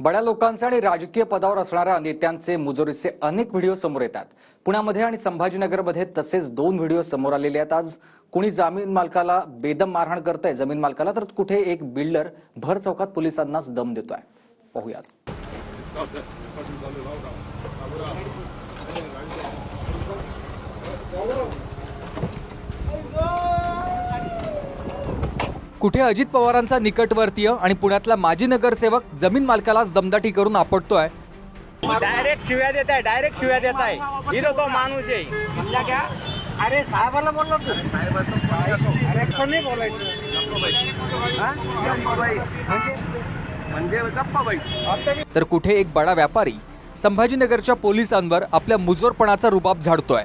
बड्या लोकांचे आणि राजकीय पदावर असणाऱ्या नेत्यांचे मुजोरीचे अनेक व्हिडिओ समोर येतात. पुण्यामध्ये आणि संभाजीनगरमध्ये तसेच दोन व्हिडिओ समोर आलेले आहेत. आज कुणी जमीन मालकाला बेदम मारहाण करतंय जमीन मालकाला तर कुठे एक बिल्डर भर चौकात पोलिसांनाच दम देतोय. पाहूयात. कुठे अजित पवारांचा निकटवर्तीय आणि पुण्यातला माजी नगरसेवक जमीन मालकालाच दमदाटी करून आपटतोय? डायरेक्ट शिव्या देत आहे डायरेक्ट शिव्या देत आहे. इथं तो माणूस आहे. क्या अरे साहेबाला बोललो तू. अरे नाही बोलायचं? हा? म्हणजे? गप्पा बाई तर कुठे एक बडा व्यापारी संभाजीनगरच्या पोलिसांवर आपल्या मुजोरपणाचा रुबाब झाडतोय.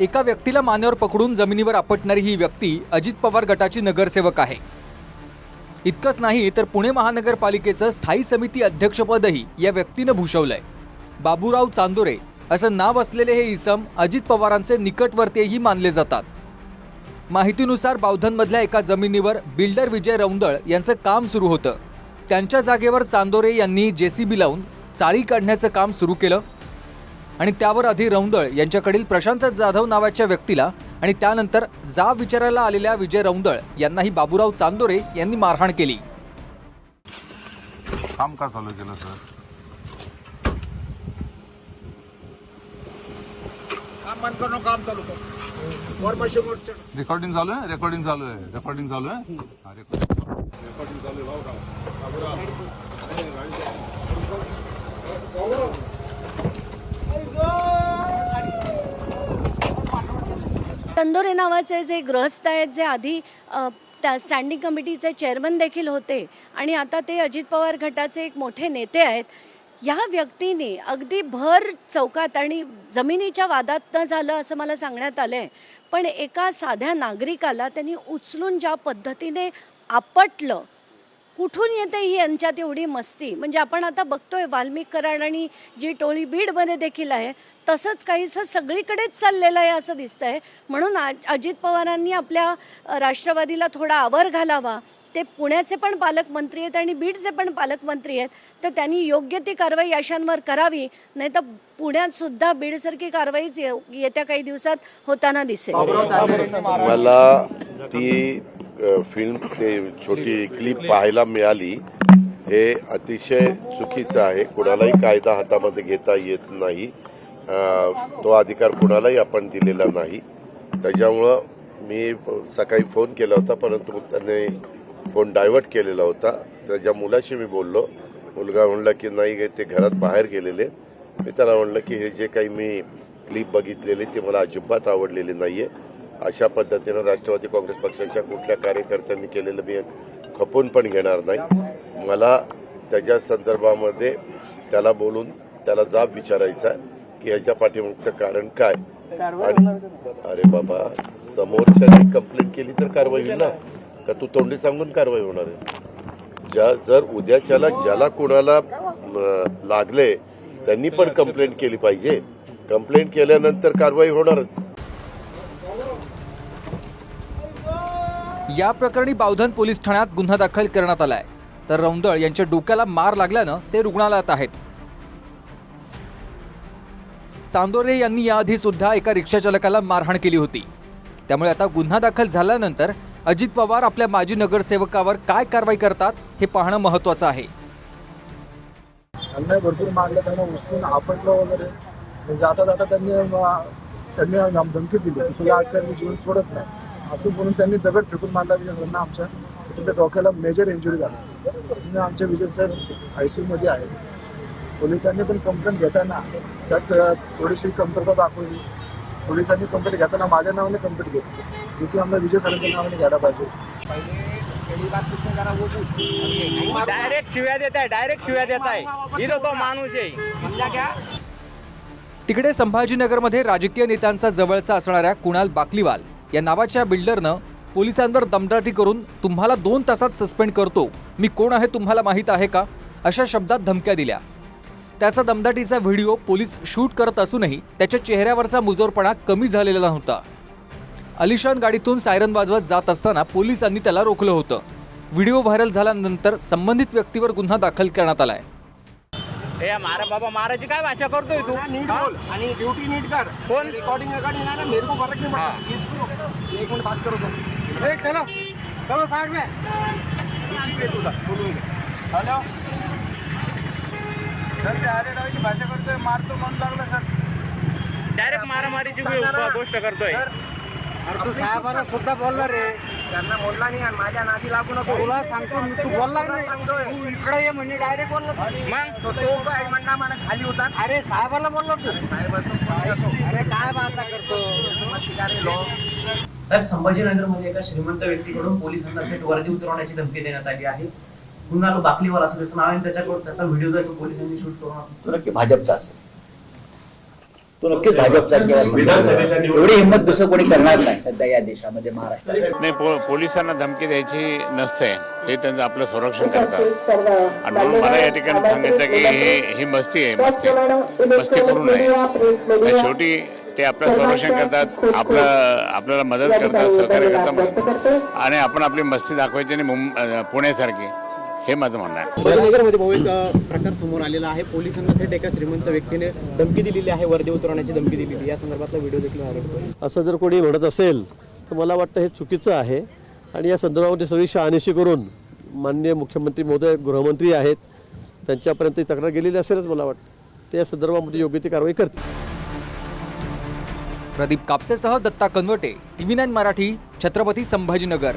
एका व्यक्तीला मानेवर पकडून जमिनीवर आपटणारी ही व्यक्ती अजित पवार गटाची नगरसेवक आहे. इतकंच नाही तर पुणे महानगरपालिकेचं स्थायी समिती अध्यक्षपदही या व्यक्तीनं भूषवलंय. बाबूराव चांदोरे असं नाव असलेले हे इसम अजित पवारांचे निकटवर्तीयही मानले जातात. माहितीनुसार बावधनमधल्या एका जमिनीवर बिल्डर विजय रौंदळ यांचं काम सुरू होतं. त्यांच्या जागेवर चांदोरे यांनी जेसीबी लावून चाळी काढण्याचं काम सुरू केलं. आणि त्यावर आधी रौंदळ यांच्याकडील प्रशांत जाधव नावाच्या व्यक्तीला आणि त्यानंतर जाब विचारायला आलेल्या विजय रौंदळ यांनाही बाबूराव चांदोरे यांनी मारहाण केली. काम का चालू केलं सर? काम चालू चढ. रेकॉर्डिंग चालू आहे? रेकॉर्डिंग चालू आहे. रेकॉर्डिंग चालू आहे? हा, रेकॉर्डिंग तंदोरे नावाचे जे ग्रहस्थ आहेत जे आधी त्या स्टँडिंग कमिटीचे चेअरमन देखील होते आणि आता ते अजित पवार गटाचे एक मोठे नेते आहेत. ह्या व्यक्तीने अगदी भर चौकात आणि जमिनीच्या वादात न झालं असं मला सांगण्यात आलं आहे पण एका साध्या नागरिकाला त्यांनी उचलून ज्या पद्धतीने आपटलं कुठून येते ही यांच्यात एवढी मस्ती? म्हणजे आपण आता बघतोय वाल्मिक कराड आणि जी टोळी बीडमध्ये देखील आहे तसंच काहीसं सगळीकडेच चाललेलं आहे असं दिसतंय. म्हणून अजित पवारांनी आपल्या राष्ट्रवादीला थोडा आवर घालावा. ते पुण्याचे पण पालकमंत्री आहेत आणि बीडचे पण पालकमंत्री आहेत. तर त्यांनी योग्य ती कारवाई अशांवर करावी. नाही तर पुण्यात सुद्धा बीडसारखी कारवाईच येत्या काही दिवसात होताना दिसेल. मला ती फिल्म ते छोटी क्लिप पाहायला मिळाली हे अतिशय चुकीचं आहे. कुणालाही कायदा हातामध्ये घेता येत नाही. तो अधिकार कुणालाही आपण दिलेला नाही. त्याच्यामुळं मी सकाळी फोन केला होता परंतु त्याने फोन डायव्हर्ट केलेला होता. त्याच्या मुलाशी मी बोललो. मुलगा म्हणला की नाही ते घरात बाहेर गेलेले मी त्याला म्हणलं की हे जे काही मी क्लिप बघितलेली ते मला अजिबात आवडलेली नाहीये. अशा पद्धतीनं राष्ट्रवादी काँग्रेस पक्षाच्या कुठल्या कार्यकर्त्यांनी केलेलं मी खपून पण घेणार नाही. मला त्याच्या संदर्भामध्ये त्याला बोलून त्याला जाब विचारायचा आहे की ह्याच्या पाठीमागचं कारण काय? अरे बाबा समोरच्याने कंप्लेंट केली तर कारवाई होईल ना? का तू तोंडी सांगून कारवाई होणार आहे? ज्या जर उद्याच्याला ज्याला कुणाला लागले त्यांनी पण कंप्लेंट केली पाहिजे. कंप्लेंट केल्यानंतर कारवाई होणारच. या प्रकरणी बावधन पोलीस ठाण्यात गुन्हा दाखल करण्यात आलाय. तर रौंदळ यांच्या डोक्याला मार लागल्यानं ते रुग्णालयात आहेत. चांदोरे यांनी याआधी सुद्धा एका रिक्षाचालकाला मारहाण केली होती. त्यामुळे आता गुन्हा दाखल झाल्यानंतर अजित पवार आपल्या माजी नगरसेवकावर काय कारवाई करतात हे पाहणं महत्वाचं आहे. त्यांना भरपूर मारलं त्यांना उचलून आपटलं वगैरे. म्हणजे जाता जाता त्यांनी त्यांनी धमकी दिली. तुला आजकाल मी जीवन सोडत नाही. असं म्हणून त्यांनी दगड फेकून मारला विजय सरांना आमच्या. त्यांच्या डोक्याला मेजर इंजुरी झाली. त्याच्यामुळे आमचे विजय सर आयसीयूमध्ये आहेत. पोलिसांनी पण कंप्लेंट घेताना त्यात थोडीशी कमतरता दाखवली. पोलिसांनी कंप्लेंट घेताना माझ्या नावाने कंप्लेंट घेतली की की आम्हाला विजय सरांच्या नावाने घ्यायला पाहिजे. डायरेक्ट शिव्या देत आहे डायरेक्ट शिव्या देत आहे. इथं तो माणूस आहे. तिकडे संभाजीनगरमध्ये राजकीय नेत्यांचा जवळचा असणाऱ्या कुणाल बाकलीवाल. या नावाच्या बिल्डरनं पोलिसांवर दमदाटी करून तुम्हाला दोन तासात सस्पेंड करतो. मी कोण आहे तुम्हाला माहीत आहे का? अशा शब्दात धमक्या दिल्या. त्याचा दमदाटीचा व्हिडिओ पोलीस शूट करत असूनही त्याच्या चेहऱ्यावरचा मुजोरपणा कमी झालेला नव्हता. अलिशान गाडीतून सायरन वाजवत जात असताना पोलिसांनी त्याला रोखलं होतं. व्हिडिओ व्हायरल झाल्यानंतर संबंधित व्यक्तीवर गुन्हा दाखल करण्यात आलाय. हे मारा बाबा महाराजी काय भाषा करतोय तू? नीट हा? बोल. आणि ड्यूटी नीट कर कोण? रिकॉर्डिंग रिकॉर्डिंग है ना मेरे को फर्क नहीं हाँ। पड़ता इसको एक मिनट बात करो तुम ए चलो. चलो साइड में ठीक है तुझा. बोलून हॅलो? सर ते आले रावाची भाषा करतोय. मारतो म्हणून लागला सर. डायरेक्ट मारामारीची. गोष्ट करतोय. अरे तू साहेबांना सुद्धा बोलला रे. त्यांना बोलला नाही आणि माझ्या नादी लागू नको. तुला सांगतो मी, तू बोलला नाही. तू इकडे ये म्हणजे डायरेक्ट बोलला मग? तो तो काय म्हणणार मला खाली होता. अरे साहेबाला बोललो तू. अरे काय बाता करतो? साहेब संभाजीनगरमध्ये एका श्रीमंत व्यक्तीकडून पोलिसांना थेट वर्दी उतरवण्याची धमकी देण्यात आली आहे. पुन्हा तो बाकलीवाला असं त्याचं नाव आहे आणि त्याच्याकडून त्याचा व्हिडिओ जो आहे तो पोलिसांनी शूट करून नक्की भाजपचा असेल. तो नक्कीच भाजपचा किंवा एवढी हिंमत दुसरं कोणी करणार नाही सध्या या देशामध्ये महाराष्ट्रात. नाही पोलिसांना धमकी द्यायची नसते. हे त्यांचं आपलं संरक्षण करतात. आणि म्हणून मला या ठिकाणी सांगायचं की हे ही मस्ती आहे मस्ती मस्ती करू नये. शेवटी ते आपलं संरक्षण करतात आपलं आपल्याला मदत करतात सहकार्य करतात. आणि आपण आपली मस्ती दाखवायची आणि पुण्यासारखी. हे माझं म्हणणं आहे. संभाजीनगरमध्ये भाऊ एक अ, प्रकार समोर आलेला आहे. पोलिसांना थेट एका श्रीमंत व्यक्तीने धमकी दिलेली आहे. वर्दी उतरवण्याची धमकी दिलेली या संदर्भातला व्हिडिओ देखील व्हायरल होतोय. असं जर कोणी म्हणत असेल तर मला वाटतं हे चुकीचं आहे. आणि या संदर्भामध्ये सगळी शहानिशी करून माननीय मुख्यमंत्री महोदय गृहमंत्री आहेत. त्यांच्यापर्यंत ही तक्रार गेलेली असेलच मला वाटतं. ते या संदर्भामध्ये योग्य ती कारवाई करतील. प्रदीप कापसेसह दत्ता कनवटे टीव्ही नाईन मराठी छत्रपती संभाजीनगर.